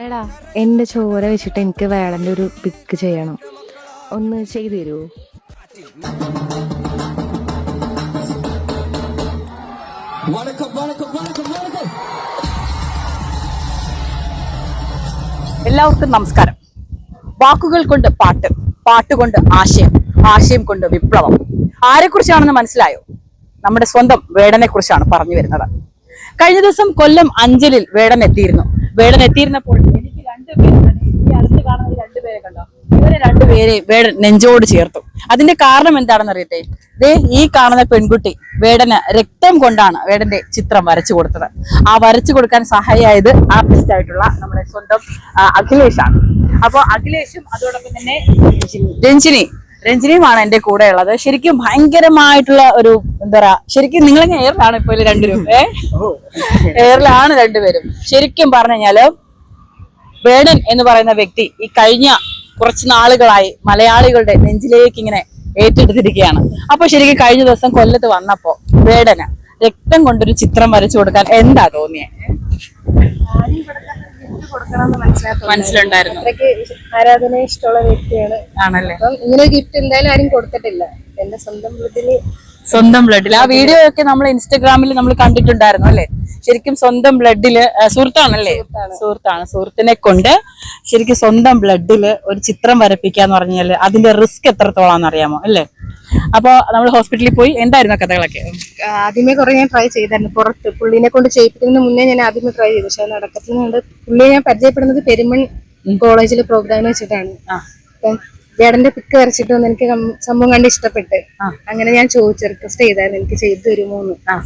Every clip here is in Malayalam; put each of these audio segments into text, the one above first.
എടാ എന്റെ ചോര വെച്ചിട്ട് എനിക്ക് വേളന്റെ ഒരു പിക്ക് ചെയ്യണം. ഒന്ന് ചെയ്തു തരുമോ എല്ലാവർക്കും നമസ്കാരം. വാക്കുകൾ കൊണ്ട് പാട്ട് പാട്ട് കൊണ്ട് ആശയം ആശയം കൊണ്ട് വിപ്ലവം. ആരെക്കുറിച്ചാണെന്ന് മനസ്സിലായോ? നമ്മുടെ സ്വന്തം വേടനെ കുറിച്ചാണ് പറഞ്ഞു വരുന്നത്. കഴിഞ്ഞ ദിവസം കൊല്ലം അഞ്ചലിൽ വേടനെത്തിയിരുന്നു വേടൻ എത്തിയിരുന്നപ്പോൾ എനിക്ക് രണ്ടുപേരും കാണുന്ന രണ്ടുപേരെ കണ്ടോ? ഇവരെ രണ്ടുപേരെ വേടൻ നെഞ്ചോട് ചേർത്തു. അതിന്റെ കാരണം എന്താണെന്ന് അറിയട്ടെ? ദേ ഈ കാണുന്ന പെൺകുട്ടി വേടന് രക്തം കൊണ്ടാണ് വേടന്റെ ചിത്രം വരച്ചു കൊടുത്തത്. ആ വരച്ചു കൊടുക്കാൻ സഹായിയായത് ആർട്ടിസ്റ്റ് ആയിട്ടുള്ള നമ്മുടെ സ്വന്തം അഖിലേഷ് അഖിലേഷാണ്. അപ്പൊ അഖിലേഷും അതോടൊപ്പം തന്നെ രഞ്ജിനി. രഞ്ജിനിയുമാണ് എന്റെ കൂടെ ഉള്ളത്. ശരിക്കും ഭയങ്കരമായിട്ടുള്ള ഒരു എന്താ പറയാ ശരിക്കും നിങ്ങൾ എയറിലാണ് ഇപ്പൊ രണ്ടുപേരും? എയറിലാണ് രണ്ടുപേരും. ശരിക്കും പറഞ്ഞു കഴിഞ്ഞാൽ വേണൻ എന്ന് പറയുന്ന വ്യക്തി ഈ കഴിഞ്ഞ കുറച്ച് നാളുകളായി മലയാളികളുടെ നെഞ്ചിലേക്ക് ഇങ്ങനെ ഏറ്റെടുത്തിരിക്കുകയാണ്. അപ്പൊ ശരിക്കും കഴിഞ്ഞ ദിവസം കൊല്ലത്ത് വന്നപ്പോ വേടന് രക്തം കൊണ്ടൊരു ചിത്രം വരച്ചു കൊടുക്കാൻ എന്താ തോന്നിയേ? മനസ്സിലുണ്ടായിരുന്നു. ആരാധന ഇഷ്ടമുള്ള വ്യക്തിയാണ്. ആണല്ലേ? അപ്പം ഇങ്ങനെ ഗിഫ്റ്റ് എന്തായാലും ആരും കൊടുത്തിട്ടില്ല. എന്റെ സ്വന്തം വീട്ടിൽ സ്വന്തം ബ്ലഡിൽ ആ വീഡിയോ ഒക്കെ നമ്മൾ ഇൻസ്റ്റഗ്രാമിൽ നമ്മൾ കണ്ടിട്ടുണ്ടായിരുന്നു അല്ലേ? ശരിക്കും സ്വന്തം ബ്ലഡിൽ സുഹൃത്താണല്ലേ? സുഹൃത്താണ്. സുഹൃത്തിനെ കൊണ്ട് ശരിക്കും സ്വന്തം ബ്ലഡിൽ ഒരു ചിത്രം വരപ്പിക്കാന്ന് പറഞ്ഞാൽ അതിന്റെ റിസ്ക് എത്രത്തോളാന്ന് അറിയാമോ? അല്ലേ? അപ്പൊ നമ്മൾ ഹോസ്പിറ്റലിൽ പോയി എന്തായിരുന്നു കഥകളൊക്കെ? ആദ്യമേ കുറെ ഞാൻ ട്രൈ ചെയ്തായിരുന്നു. പുറത്ത് പുള്ളിനെ കൊണ്ട് ചെയ്യിപ്പിക്കുന്നതിന് മുന്നേ ഞാൻ ആദ്യമേ ട്രൈ ചെയ്തു. പക്ഷെ നടക്കത്തിനുണ്ട് പുള്ളിയെ ഞാൻ പരിചയപ്പെടുന്നത് പെരുമൺ കോളേജിലെ പ്രോഗ്രാം വെച്ചിട്ടാണ്. അപ്പം ജേടന്റെ പിക്ക് വരച്ചിട്ട് വന്ന് എനിക്ക് സംഭവം കണ്ട് ഇഷ്ടപ്പെട്ട്. അങ്ങനെ ഞാൻ ചോദിച്ച റിക്വസ്റ്റ് ചെയ്തായിരുന്നു. എനിക്ക് ചെയ്തു തരുമോന്ന്. ആ.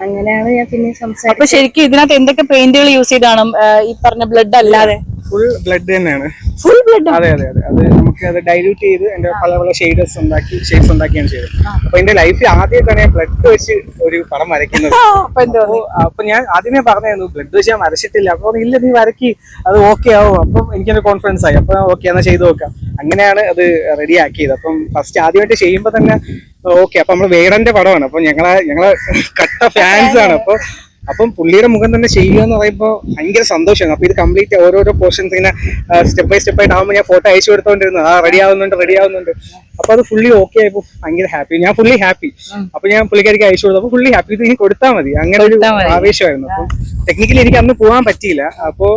അങ്ങനെയാണ് ഞാൻ പിന്നെ അപ്പൊ സംസാരിച്ചത് ശരിക്കും ഇതിനകത്ത് എന്തൊക്കെ പെയിന്റുകൾ യൂസ് ചെയ്താണ് ഈ പറഞ്ഞ ബ്ലഡ് അല്ലാതെ? ഫുൾ ബ്ലഡ് തന്നെയാണ്. ഫുൾ ബ്ലഡ് അതെ അതെ അതെ. അത് നമുക്ക് അത് ഡൈല്യൂട്ട് ചെയ്ത് എന്റെ പല പല ഷെയ്ഡേഴ്സ് ഉണ്ടാക്കി ഷെയ്ഡ്സ് ഉണ്ടാക്കിയാണ് ചെയ്തത്. അപ്പൊ എന്റെ ലൈഫിൽ ആദ്യം തന്നെ ബ്ലഡ് വെച്ച് ഒരു പടം വരയ്ക്കുന്നത്. അപ്പൊ ഞാൻ ആദ്യമേ പറഞ്ഞായിരുന്നു ബ്ലഡ് വെച്ച് ഞാൻ വരച്ചിട്ടില്ല. അപ്പൊ ഇല്ല നീ വരക്കി അത് ഓക്കെ ആവും. അപ്പം എനിക്കൊരു കോൺഫിഡൻസ് ആയി. അപ്പൊ ഓക്കെ എന്നാ ചെയ്ത് നോക്കാം. അങ്ങനെയാണ് അത് റെഡി ആക്കിയത് അപ്പം ഫസ്റ്റ് ആദ്യമായിട്ട് ചെയ്യുമ്പോൾ തന്നെ ഓക്കെ അപ്പൊ നമ്മൾ വേടന്റെ പടമാണ്. അപ്പൊ ഞങ്ങളെ ഞങ്ങളെ കട്ട ഫാൻസ് ആണ്. അപ്പോൾ അപ്പം പുള്ളിയുടെ മുഖം തന്നെ ചെയ്യുക എന്ന് പറയുമ്പോൾ ഭയങ്കര സന്തോഷമാണ്. അപ്പൊ ഇത് കംപ്ലീറ്റ് ഓരോരോ പോർഷൻസ് ഇങ്ങനെ സ്റ്റെപ്പ് ബൈ സ്റ്റെപ്പ് ആയിട്ട് ആകുമ്പോൾ ഞാൻ ഫോട്ടോ അയച്ചു കൊടുത്തോണ്ടിരുന്നു ആ റെഡി ആവുന്നുണ്ട് റെഡി ആവുന്നുണ്ട്. അപ്പൊ അത് ഫുള്ളി ഓക്കെ ആയപ്പോൾ ഭയങ്കര ഹാപ്പി ഞാൻ ഫുള്ളി ഹാപ്പി അപ്പൊ ഞാൻ പുള്ളിക്കാരിക്ക് അയച്ചു കൊടുത്തു. അപ്പൊ ഫുള്ളി ഹാപ്പി ഇത് ഇനി കൊടുത്താൽ മതി. അങ്ങനെ ഒരു ആവേശമായിരുന്നു. അപ്പം ടെക്നിക്കലി എനിക്ക് അന്ന് പോകാൻ പറ്റിയില്ല. അപ്പോ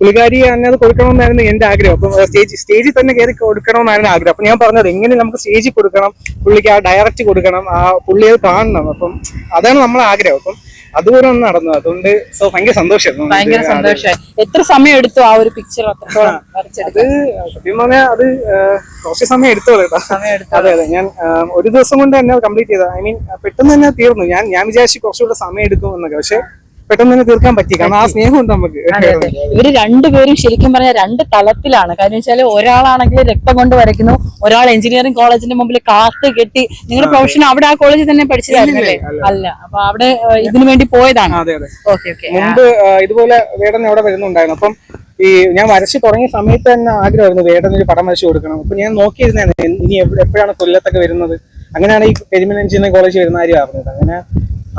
പുള്ളിക്കാരി അന്നെ അത് കൊടുക്കണമെന്നായിരുന്നു എന്റെ ആഗ്രഹം. അപ്പൊ സ്റ്റേജ് സ്റ്റേജിൽ തന്നെ കയറി കൊടുക്കണമെന്നായിരുന്നു ആഗ്രഹം. അപ്പൊ ഞാൻ പറഞ്ഞത് എങ്ങനെ നമുക്ക് സ്റ്റേജിൽ കൊടുക്കണം പുള്ളിക്ക് ആ ഡയറക്റ്റ് കൊടുക്കണം ആ പുള്ളി അത് കാണണം. അപ്പം അതാണ് നമ്മളെ ആഗ്രഹം. അപ്പം അതുപോലെ ഒന്ന് നടന്നു. അതുകൊണ്ട് സോ ഭയങ്കര സന്തോഷം. ഭയങ്കര സന്തോഷമായി. എത്ര സമയം എടുത്തു ആ ഒരു പിക്ചർ അത് സത്യം പറഞ്ഞാൽ അത് കുറച്ച് സമയം എടുത്തോളൂ കേട്ടോ. അതെ അതെ. ഞാൻ ഒരു ദിവസം കൊണ്ട് തന്നെ കംപ്ലീറ്റ് ചെയ്ത. ഐ മീൻ പെട്ടെന്ന് തന്നെ തീർന്നു. ഞാൻ ഞാൻ വിചാരിച്ചു കുറച്ചുകൂടെ സമയം എടുക്കും എന്നൊക്കെ. പക്ഷെ പെട്ടെന്ന് തന്നെ തീർക്കാൻ പറ്റി. കാരണം ആ സ്നേഹമുണ്ട് നമുക്ക്. ഇവർ രണ്ടുപേരും ശരിക്കും പറഞ്ഞാൽ രണ്ട് തലത്തിലാണ്. കാര്യം വെച്ചാൽ ഒരാളാണെങ്കിൽ രക്തം കൊണ്ട് വരയ്ക്കുന്നു ഒരാൾ എഞ്ചിനീയറിംഗ് കോളേജിന്റെ മുമ്പിൽ കാത്ത് കെട്ടി നിങ്ങളുടെ പ്രൊഫഷൻ അവിടെ ആ കോളേജിൽ തന്നെ പഠിച്ചതായിരുന്നല്ലേ? അല്ല. അപ്പൊ അവിടെ ഇതിനു വേണ്ടി പോയതാണ്. മുമ്പ് ഇതുപോലെ വേടൻ അവിടെ വരുന്നുണ്ടായിരുന്നു. അപ്പം ഈ ഞാൻ വരച്ച് തുടങ്ങിയ സമയത്ത് തന്നെ ആഗ്രഹമായിരുന്നു വേടൻ ഒരു പടം വരച്ചു കൊടുക്കണം. അപ്പൊ ഞാൻ നോക്കിയിരുന്നേ ഇനി എപ്പോഴാണ് കൊല്ലത്തൊക്കെ വരുന്നത്. അങ്ങനെയാണ് ഈ പെരുമൻ എഞ്ചിനീയറിംഗ് കോളേജ് വരുന്ന കാര്യം അറിഞ്ഞത്. അങ്ങനെ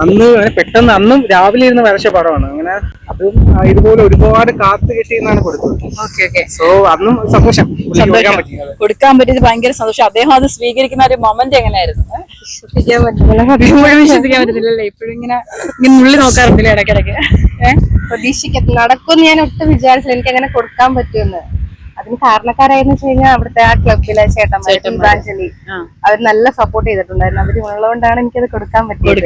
അന്ന് അങ്ങനെ പെട്ടെന്ന് അന്നും രാവിലെ ഇരുന്ന് വരച്ച പടമാണ്. അങ്ങനെ അതും ഇതുപോലെ ഒരുപാട് കാത്തു കെട്ടിയെന്നാണ് കൊടുത്തത്. Okay okay. സോ അന്നും സന്തോഷം. കൊടുക്കാൻ പറ്റിയത്. ഭയങ്കര സന്തോഷം. അദ്ദേഹം അത് സ്വീകരിക്കുന്ന ഒരു മൊമെന്റ് എങ്ങനെയായിരുന്നു? ഏഹ്? വിശ്വസിക്കാൻ പറ്റില്ല ഇപ്പോഴും വിശ്വസിക്കാൻ പറ്റുന്നില്ലല്ലേ ഇപ്പോഴും ഇങ്ങനെ ഇങ്ങനെ ഉള്ളി നോക്കാറുണ്ടല്ലേ ഇടയ്ക്കിടയ്ക്ക്? ഏഹ് പ്രതീക്ഷിക്കത്തില്ല. നടക്കുമെന്ന് ഞാൻ ഒട്ടും വിചാരിച്ചില്ല. എനിക്ക് അങ്ങനെ കൊടുക്കാൻ പറ്റുമെന്ന്. അതിന് കാരണക്കാരായെന്ന് വെച്ച് കഴിഞ്ഞാൽ അവിടുത്തെ ആ ക്ലബിലെ ചേട്ടന്മാർ ദീപാഞ്ജലി അവർ നല്ല സപ്പോർട്ട് ചെയ്തിട്ടുണ്ടായിരുന്നു. അവർ ഉള്ളതുകൊണ്ടാണ് എനിക്കത് കൊടുക്കാൻ പറ്റിയത്.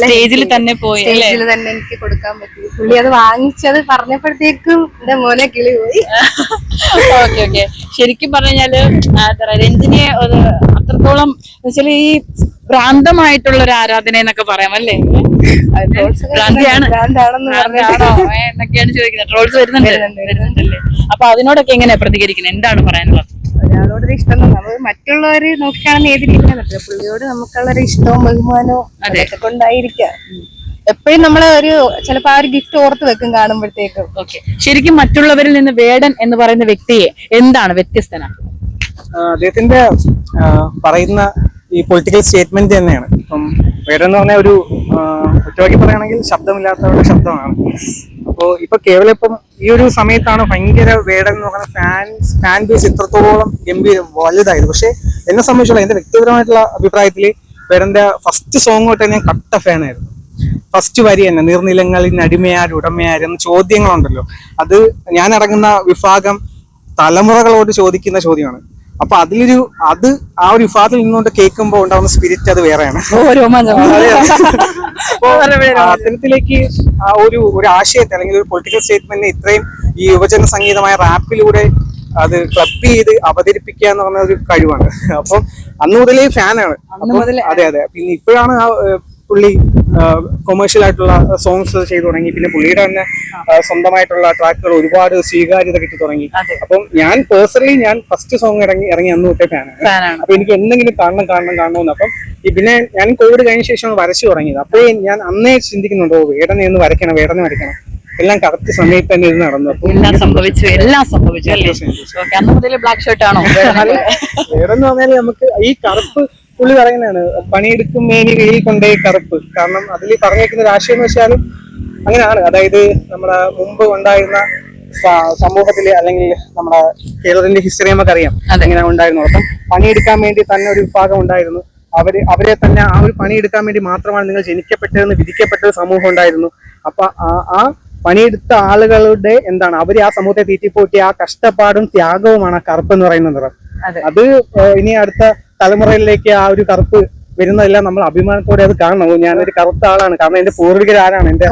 സ്റ്റേജിൽ തന്നെ പോയി സ്റ്റേജിൽ തന്നെ എനിക്ക് കൊടുക്കാൻ പറ്റി. പുള്ളി അത് വാങ്ങിച്ചത് പറഞ്ഞപ്പോഴത്തേക്കും എന്റെ മോനെ കിളി പോയി. Okay okay. ശരിക്കും പറഞ്ഞാൽ രഞ്ജിനിയെ ഒരു അത്രത്തോളം വെച്ചാൽ ഈ ഭ്രാന്തമായിട്ടുള്ള ഒരു ആരാധന എന്നൊക്കെ പറയാം അല്ലേ? എന്നൊക്കെയാണ് ചോദിക്കുന്നത്. ട്രോൾസ് വരുന്നുണ്ട്. വരുന്നുണ്ടല്ലേ? അപ്പൊ അതിനോടൊക്കെ എങ്ങനെയാ പ്രതികരിക്കുന്നത്? എന്താണ് പറയാനുള്ളത്? ഒരാളോട് ഇഷ്ടം നമ്മൾ മറ്റുള്ളവര് നോക്കിയാണെന്ന് ഏത് രീതിയിലാണ് പറ്റുക പുള്ളിയോട് നമുക്കുള്ളൊരു ഇഷ്ടവും ബഹുമാനവും അതൊക്കെ കൊണ്ടായിരിക്കാം. എപ്പോഴും നമ്മളെ ഒരു ചിലപ്പോ ആ ഒരു ഗിഫ്റ്റ് ഓർത്ത് വെക്കും കാണുമ്പോഴത്തേക്കും. ഓക്കെ. ശരിക്കും മറ്റുള്ളവരിൽ നിന്ന് വേടൻ എന്ന് പറയുന്ന വ്യക്തിയെ എന്താണ് വ്യത്യസ്തന? അദ്ദേഹത്തിന്റെ പറയുന്ന ഈ പൊളിറ്റിക്കൽ സ്റ്റേറ്റ്മെന്റ് തന്നെയാണ്. ഇപ്പം വേടൻ എന്ന് പറഞ്ഞ ഒരു ഒറ്റവാക്കി പറയുകയാണെങ്കിൽ ശബ്ദമില്ലാത്തവരുടെ ശബ്ദമാണ്. അപ്പോൾ ഇപ്പൊ കേവലം ഇപ്പം ഈ ഒരു സമയത്താണ് ഭയങ്കര വേടൻ എന്ന് പറയുന്ന ഫാൻസ് ഫാൻ ബേസ് ഇത്രത്തോളം ഗംഭീര വലുതായത്. പക്ഷെ എന്നെ സംബന്ധിച്ചുള്ള എന്റെ വ്യക്തിപരമായിട്ടുള്ള അഭിപ്രായത്തിൽ വേടന്റെ ഫസ്റ്റ് സോങ് തൊട്ട് ഞാൻ കട്ട ഫാനായിരുന്നു ഫസ്റ്റ് വരി തന്നെ നീർനിലങ്ങളിൽ അടിമയാര് ഉടമയാര് എന്ന ചോദ്യങ്ങളുണ്ടല്ലോ. അത് ഞാൻ അടങ്ങുന്ന വിഭാഗം തലമുറകളോട് ചോദിക്കുന്ന ചോദ്യമാണ്. അപ്പൊ അതിലൊരു അത് ആ ഒരു വിഭാഗത്തിൽ നിന്നുകൊണ്ട് കേൾക്കുമ്പോൾ ഉണ്ടാവുന്ന സ്പിരിറ്റ് അത് വേറെയാണ്. അത്തരത്തിലേക്ക് ആ ഒരു ഒരു ആശയത്തെ അല്ലെങ്കിൽ ഒരു പൊളിറ്റിക്കൽ സ്റ്റേറ്റ്മെന്റിനെ ഇത്രയും ഈ യുവജന സംഗീതമായ റാപ്പിലൂടെ അത് ക്ലബ് ചെയ്ത് അവതരിപ്പിക്കുക എന്ന് പറഞ്ഞ ഒരു കഴിവാണ്. അപ്പം അന്ന് മുതലേ ഫാനാണ് അതെ അതെ. പിന്നെ ഇപ്പോഴാണ് ആ പുള്ളി കൊമേഴ്ഷ്യൽ ആയിട്ടുള്ള സോങ്സ് ചെയ്തു തുടങ്ങി. പിന്നെ പുള്ളിയുടെ തന്നെ സ്വന്തമായിട്ടുള്ള ട്രാക്കുകൾ ഒരുപാട് സ്വീകാര്യത കിട്ടി തുടങ്ങി. അപ്പം ഞാൻ പേഴ്സണലി ഞാൻ ഫസ്റ്റ് സോങ് ഇറങ്ങി ഇറങ്ങി അന്ന് തൊട്ടേ ഫാനാണ് അപ്പൊ എനിക്ക് എന്തെങ്കിലും കാണണം കാണണം കാണണമെന്ന് അപ്പം പിന്നെ ഞാൻ കോവിഡ് കഴിഞ്ഞ ശേഷമാണ് വരച്ചു തുടങ്ങിയത്. അപ്പോഴേ ഞാൻ അന്നേ ചിന്തിക്കുന്നുണ്ടോ വേടനെ ഒന്ന് വരയ്ക്കണം വേടനെ വരയ്ക്കണം. എല്ലാം കറക്റ്റ് സമയത്ത് തന്നെ ഇത് നടന്നു. എല്ലാം സംഭവിച്ചു എല്ലാം സംഭവിച്ചു അല്ലേ? ഓക്കെ അന്ന് മുതൽ ബ്ലാക്ക് ഷർട്ട് ആണോ? വേറെന്ന് പറഞ്ഞാൽ നമുക്ക് ഈ കറുപ്പ് പുള്ളി പറയുന്നതാണ് പണിയെടുക്കും മേനി വെയിൽ കൊണ്ടേ കറുപ്പ്. കാരണം അതിൽ പറഞ്ഞേക്കുന്ന ഒരു ആശയം എന്ന് വെച്ചാൽ അങ്ങനെയാണ്. അതായത് നമ്മുടെ മുമ്പ് ഉണ്ടായിരുന്ന സമൂഹത്തിലെ അല്ലെങ്കിൽ നമ്മുടെ കേരളത്തിന്റെ ഹിസ്റ്ററി നമുക്കറിയാം എങ്ങനെ ഉണ്ടായിരുന്നു. അപ്പം പണിയെടുക്കാൻ വേണ്ടി തന്നെ ഒരു വിഭാഗം ഉണ്ടായിരുന്നു. അവർ അവരെ തന്നെ ആ ഒരു പണിയെടുക്കാൻ വേണ്ടി മാത്രമാണ് നിങ്ങൾ ജനിക്കപ്പെട്ടതെന്ന് വിധിക്കപ്പെട്ട ഒരു സമൂഹം ഉണ്ടായിരുന്നു. അപ്പൊ ആ പണിയെടുത്ത ആളുകളുടെ എന്താണ്? അവർ ആ സമൂഹത്തെ തീറ്റിപ്പോറ്റി ആ കഷ്ടപ്പാടും ത്യാഗവുമാണ് കറുപ്പ് എന്ന് പറയുന്ന നിറം അതെ. ഇനി അടുത്ത തലമുറയിലേക്ക് ആ ഒരു കറുപ്പ് വരുന്നതെല്ലാം നമ്മൾ അഭിമാനത്തോടെ അത് കാണണം. ഞാൻ ഞാനൊരു കറുത്ത ആളാണ്. കാരണം എന്റെ പൂർവികർ ആരാണ്? എന്റെ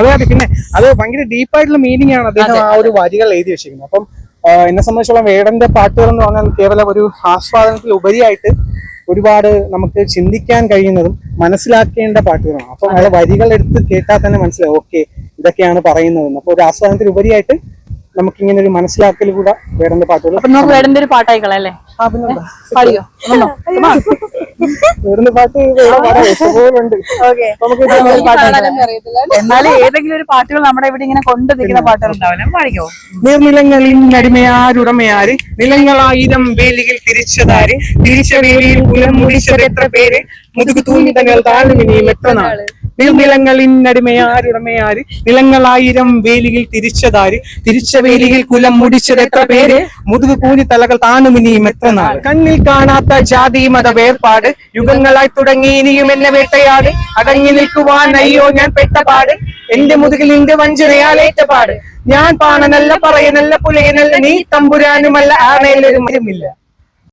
അതെ അതെ. പിന്നെ അത് ഭയങ്കര ഡീപ്പായിട്ടുള്ള മീനിങ് ആണ് അദ്ദേഹം ആ ഒരു വരികൾ എഴുതി വെച്ചിരിക്കുന്നത്. അപ്പം എന്നെ സംബന്ധിച്ചോളം വേടന്റെ പാട്ടുകൾ എന്ന് പറഞ്ഞാൽ കേവലം ഒരു ആസ്വാദനത്തിൽ ഉപരിയായിട്ട് ഒരുപാട് നമുക്ക് ചിന്തിക്കാൻ കഴിയുന്നതും മനസ്സിലാക്കേണ്ട പാട്ടുകളാണ്. അപ്പൊ അയാളെ വരികൾ എടുത്ത് കേട്ടാൽ തന്നെ മനസ്സിലാവും. ഓക്കെ ഇതൊക്കെയാണ് പറയുന്നതെന്ന്. അപ്പൊ ഒരു ആസ്വാദനത്തിന് ഉപരിയായിട്ട് നമുക്ക് ഇങ്ങനെ ഒരു മനസ്സിലാക്കൽ കൂടെ വേടന്റെ പാട്ടുകൾ പാട്ടായിക്കളല്ലേ? പാടിയോ? പാട്ട് ഇഷ്ടംപോലുണ്ട്. എന്നാലും ഏതെങ്കിലും ഒരു പാട്ടുകൾ നമ്മുടെ ഇവിടെ ഇങ്ങനെ കൊണ്ടു നിൽക്കുന്ന പാട്ടുകൾ ഉണ്ടാവില്ല പാടിക്കോ? നീർനിലങ്ങളിൽ നടിമയാരുടമയാര് നിലങ്ങളായിരം വേലിയിൽ തിരിച്ചതാര് തിരിച്ച വേലിയിൽ കുലം മുടിച്ചത് എത്ര പേര്? മുതുകു തൂങ്ങി തങ്ങൾ ഇനിയും എത്ര നാൾ? നീർനിലങ്ങളിൽ നടുമയാരുടമയാര്? നിലങ്ങളായിരം വേലിയിൽ തിരിച്ചതാര്? തിരിച്ച വേലിയിൽ കുലം മുടിച്ചത് എത്ര പേര്? മുതുകു കൂലി തലകൾ താണുമിനിയും എത്ര നാൾ കണ്ണിൽ കാണാത്ത ജാതി മത വേർപാട്. യുഗങ്ങളായി തുടങ്ങി ഇനിയും എന്നെ വേട്ടയാട്. അടങ്ങി നിൽക്കുവാൻ അയ്യോ ഞാൻ പെട്ടപാട് എന്റെ മുതുകിൽ നിന്റെ വഞ്ചനയാലേറ്റ പാട് ഞാൻ പാണനല്ല പറയനല്ല പുലയനല്ല നീ തമ്പുരാനുമല്ല ആണയിലൊരു മരമില്ല